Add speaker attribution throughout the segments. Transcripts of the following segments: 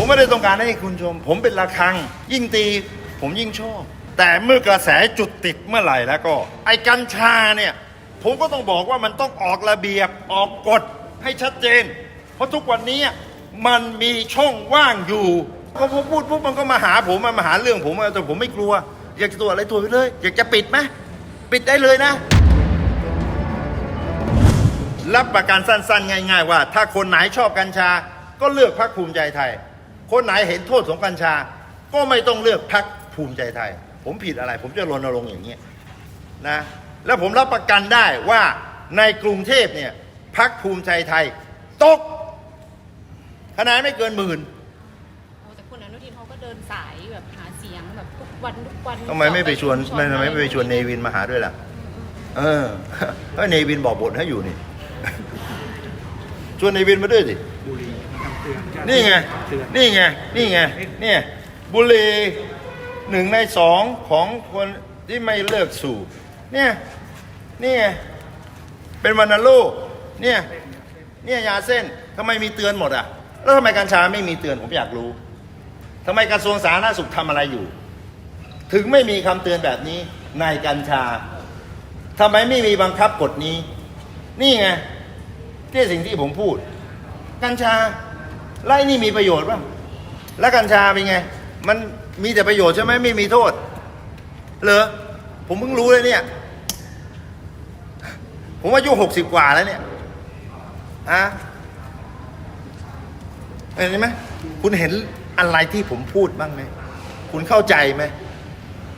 Speaker 1: ผมไม่ได้ต้องการให้คุณชม ผมเป็นระฆัง ยิ่งตี ผมยิ่งชอบ แต่เมื่อกระแสจุดติดเมื่อไหร่แล้วก็ ไอ้กัญชาเนี่ย ผมก็ต้องบอกว่ามันต้องออกระเบียบออกกฎให้ชัดเจน เพราะทุกวันนี้มันมีช่องว่างอยู่พอผมพูดปุ๊บมันก็มาหาผมมามาหาเรื่องผมแต่ผมไม่กลัว อยากจะตรวจอะไรตรวจไปเลย อยากจะปิดไหมปิดได้เลยนะ รับประกันสั้นๆ ง่าย ๆ ว่า ถ้าคนไหนชอบกัญชา ก็เลือกพรรคภูมิใจไทย คนไหนเห็นโทษของกัญชา ก็ไม่ต้องเลือกพรรคภูมิใจไทย ผมผิดอะไร ผมจะรณรงค์อย่างเงี้ยนะแล้วผมรับประกันได้ว่าในกรุงเทพเนี่ยพรรคภูมิใจไทย ตกคะแนนไม่เกินหมื่น
Speaker 2: โอ้แต่คุณอนุทินเขาก็เดินสายแบบหาเสียงแบบทุกวันทุกวัน
Speaker 1: ทำไมไม่ไปชวน
Speaker 2: ชุ
Speaker 1: ไม่ทำไมไม่ไปชวนเนวินมาหาด้วยล่ะ เออก็เนวินบอกบทให้อยู่นี่ ชวนเนวินมาด้วยสิ
Speaker 3: บุหรี่ นะครับเตือนเจ้าหา
Speaker 1: นี่ไง
Speaker 3: เตือน
Speaker 1: นี่ไง นี่ไง เนี่ย บุหรี่หนึ่งในสองของคนที่ไม่เลิกสูบ เนี่ย นี่ไง เป็นวัณโรค เนี่ย เนี่ยยาเส้นทำไมมีเตือนหมดอะ แล้วทำไมกัญชาไม่มีเตือนผมอยากรู้ทำไมกระทรวงสาธารณสุขทำอะไรอยู่ ถึงไม่มีคำเตือนแบบนี้ในกัญชาทำไมไม่มีบังคับกฎนี้ นี่ไงที่สิ่งที่ผมพูด กัญชา ไล่นี่มีประโยชน์ป่ะ แล้วกัญชาเป็นไง มันมีแต่ประโยชน์ใช่ไหมไม่มีโทษ เหรอ ผมเพิ่งรู้เลยเนี่ย ผมอายุหกสิบกว่าแล้วเนี่ยอะเห็นไหมคุณเห็นอะไรที่ผมพูดบ้างไหม คุณเข้าใจไหม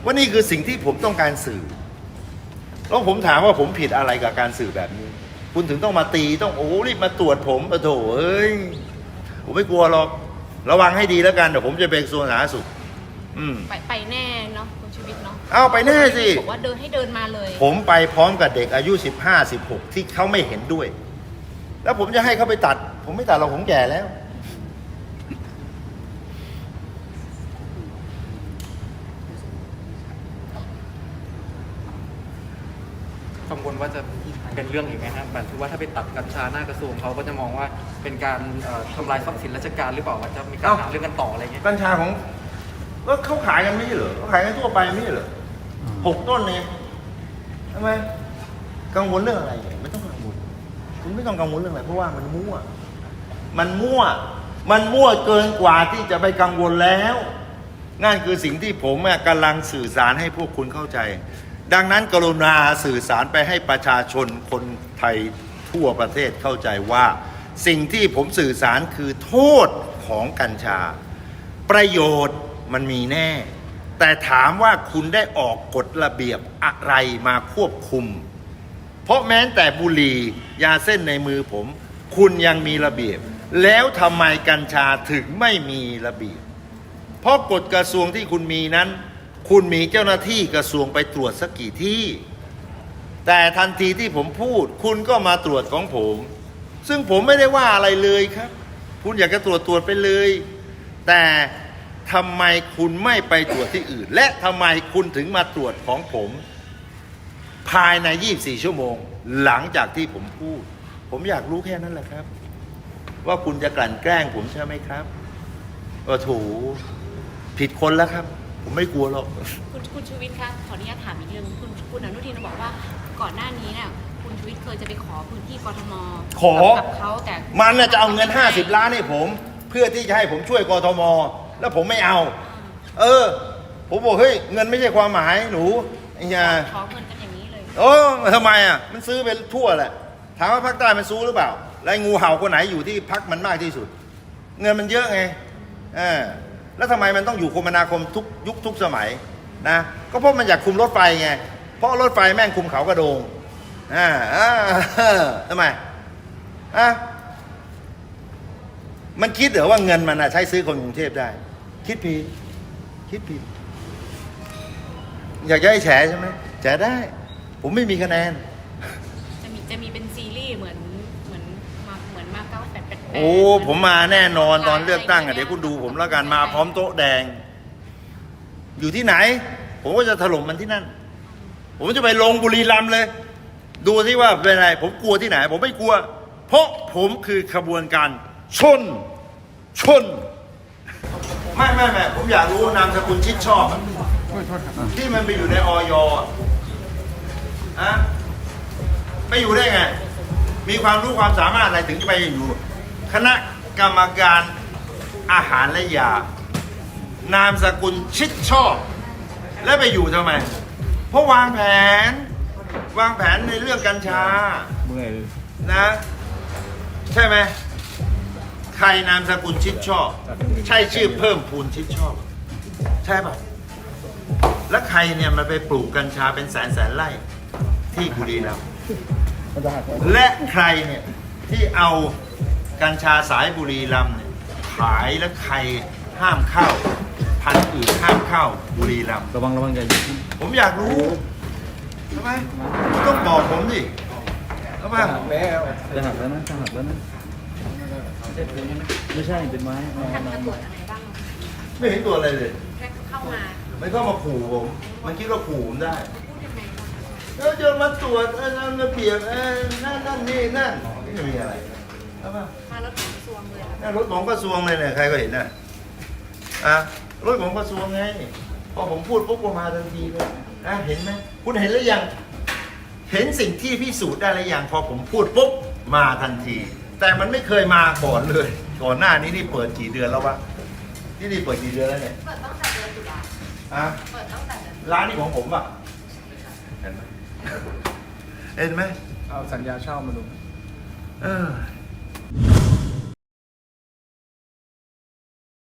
Speaker 1: ว่านี่คือสิ่งที่ผมต้องการสื่อ แล้วผมถามว่าผมผิดอะไรกับการสื่อแบบนี้ คุณถึงต้องมาตีต้องโอ้รีบมาตรวจผมโอ้โถเอ้ย ผมไม่กลัวหรอก ระวังให้ดีแล้วกันเดี๋ยวผมจะไปกระทรวงสาธารณสุข อืม
Speaker 2: ไปไปแน่เนาะคุณชีวิตเนาะ
Speaker 1: เอาไปแน่สิ
Speaker 2: บอกว่าเดินให้เดินมาเลย
Speaker 1: ผมไปพร้อมกับเด็กอายุ 15 16 ที่เขาไม่เห็นด้วย แล้วผมจะให้เขาไปตัด ผมไม่ตัดหรอกผมแก่แล้ว
Speaker 3: กังวลว่าจะเป็นเรื่องอีกไหมฮะแบบที่ว่าถ้าไปตัดกัญชาหน้ากระทรวงเขาก็จะมองว่าเป็นการเอ่อทำลายทรัพย์สินราชการหรือเปล่าว่าจะมีการ
Speaker 1: เอ้า
Speaker 3: หาเรื่องกันต่ออะไรเงี้ย
Speaker 1: กัญชาของก็เขาขายกันไม่ใช่เหรอเขาขายกันทั่วไปไม่ใช่เหรอหกต้นเนี่ยทำไมกังวลเรื่องอะไรเนี่ยไม่ต้องกังวลคุณไม่ต้องกังวลเรื่องอะไรเพราะว่ามันมั่ว มันมั่ว มันมั่วเกินกว่าที่จะไปกังวลแล้ว นั่นคือสิ่งที่ผมอะกำลังสื่อสารให้พวกคุณเข้าใจ ดังนั้นกรุณาสื่อสารไปให้ประชาชนคนไทยทั่วประเทศเข้าใจว่า สิ่งที่ผมสื่อสารคือโทษของกัญชา ประโยชน์มันมีแน่ แต่ถามว่าคุณได้ออกกฎระเบียบอะไรมาควบคุม เพราะแม้แต่บุหรี่ยาเส้นในมือผม คุณยังมีระเบียบ แล้วทำไมกัญชาถึงไม่มีระเบียบ เพราะกฎกระทรวงที่คุณมีนั้น คุณมีเจ้าหน้าที่กระทรวงไปตรวจสักกี่ที่ แต่ทันทีที่ผมพูด คุณก็มาตรวจของผม ซึ่งผมไม่ได้ว่าอะไรเลยครับ คุณอยากจะตรวจตรวจไปเลย แต่ทำไมคุณไม่ไปตรวจที่อื่น และทำไมคุณถึงมาตรวจของผม ภายใน 24 ชั่วโมง หลังจากที่ผมพูด ผมอยากรู้แค่นั้นแหละครับ ว่าคุณจะกลั่นแกล้งผมใช่ไหมครับโอ้โถผิดคนแล้วครับ ผมไม่กลัวหรอก
Speaker 2: คุณคุณชูวิทย์คะขออนุญาตถามอีกเรื่องคุณคุณอนุทินบอกว่าก่อนหน้านี้เนี่ยคุณชูวิทย์เคยจะไปขอพื้นที่กทม
Speaker 1: ขอ
Speaker 2: กับเขาแต่
Speaker 1: มันน่ะจะเอาเงิน 50 ล้านให้ผม เพื่อที่จะให้ผมช่วยกทม แล้วผมไม่เอา เออ ผมบอกเฮ้ยเงินไม่ใช่ความหมายหนูไอ้ยา
Speaker 2: ขอเงินกันอย่างนี้เลย
Speaker 1: โอ้ทำไมอะ มันซื้อไปทั่วแหละถามว่าภาคใต้มันซื้อหรือเปล่า แล้วไอ้งูเห่าคนไหนอยู่ที่พักมันมากที่สุด เงินมันเยอะไงเออ แล้วทำไมมันต้องอยู่คมนาคมทุกยุคทุกสมัยนะก็เพราะมันอยากคุมรถไฟไงเพราะรถไฟแม่งคุมเขากระโดงอ่าทำไมอะมันคิดเหรอว่าเงินมันอะใช้ซื้อคนกรุงเทพได้ คิดผิดคิดผิดอยากจะให้แฉใช่ไหมแฉได้ ผมไม่มีคะแนน โอ้ผมมาแน่นอนตอนเลือกตั้งอะเดี๋ยวคุณดูผมแล้วกันมาพร้อมโต๊ะแดง อยู่ที่ไหน ผมก็จะถล่มมันที่นั่น ผมจะไปลงบุรีรัมย์เลย ดูที่ว่าเป็นอะไร ผมกลัวที่ไหน ผมไม่กลัว เพราะผมคือขบวนการชน ชน ไม่ไม่ไม่ผมอยากรู้นามสกุลชิดชอบอะที่มันไปอยู่ในออยอะอะไปอยู่ได้ไง มีความรู้ความสามารถอะไรถึงจะไปอยู่ คณะกรรมการอาหารและยา นามสกุลชิดชอบ แล้วไปอยู่ทำไม เพราะวางแผน วางแผนในเรื่องกัญชา
Speaker 4: เมื่อย
Speaker 1: นะ ใช่ไหมใครนามสกุลชิดชอบ ใช่ชื่อเพิ่มพูนชิดชอบ ใช่ป่ะ แล้วใครเนี่ยมันไปปลูกกัญชาเป็นแสนแสนไร่ที่บุรีรัมย์และใครเนี่ยที่เอา กัญชาสายบุรีรัมย์เนี่ยขายแล้วใครห้ามเข้า พันธุ์อื่นห้ามเข้าบุรีรัมย์
Speaker 4: ระวังระวังอย่าหยิบขึ้น
Speaker 1: ผมอยากรู้ทำไมคุณต้องบอกผมดิทำไม
Speaker 4: จะหักแล้วนะจะหักแล้วนะไม่ใช่เป็นไม้ไม้
Speaker 2: ท่าน
Speaker 4: ไม้
Speaker 2: มาตรวจอะไรบ้าง
Speaker 1: ไม่เห็นตัวอะไรเลย
Speaker 2: แค่เข้ามา
Speaker 1: มันก็มาขู่ผม มันคิดว่าขู่ผมได้
Speaker 2: พูดยังไงบ้าง
Speaker 1: เออจะมาตรวจเออนั่นมาเปรียบเออนั่นนั่นนี่นั่นไม่มีอะไร ใช่ปะ
Speaker 2: มารถของกระทรวงเลยเหรอ
Speaker 1: นั่นรถของกระทรวงเลยเนี่ยใครก็เห็นน่ะอะรถของกระทรวงไงพอผมพูดปุ๊บก็มาทันทีเลยอะเห็นไหมคุณเห็นหรือยัง เห็นสิ่งที่พิสูจน์ได้หรือยังพอผมพูดปุ๊บมาทันที แต่มันไม่เคยมาก่อนเลย ก่อนหน้านี้นี่เปิดกี่เดือนแล้ววะที่นี่เปิดกี่เดือนแล้วเนี่ย
Speaker 2: เปิดตั้งแต่เดือนตุลา
Speaker 1: อะ
Speaker 2: เปิดตั้งแต่เดือน
Speaker 1: ร้านนี้ของผมอะเห็นไหมเห็นไหม
Speaker 3: เอาสัญญาเช่ามาดู
Speaker 1: เออ you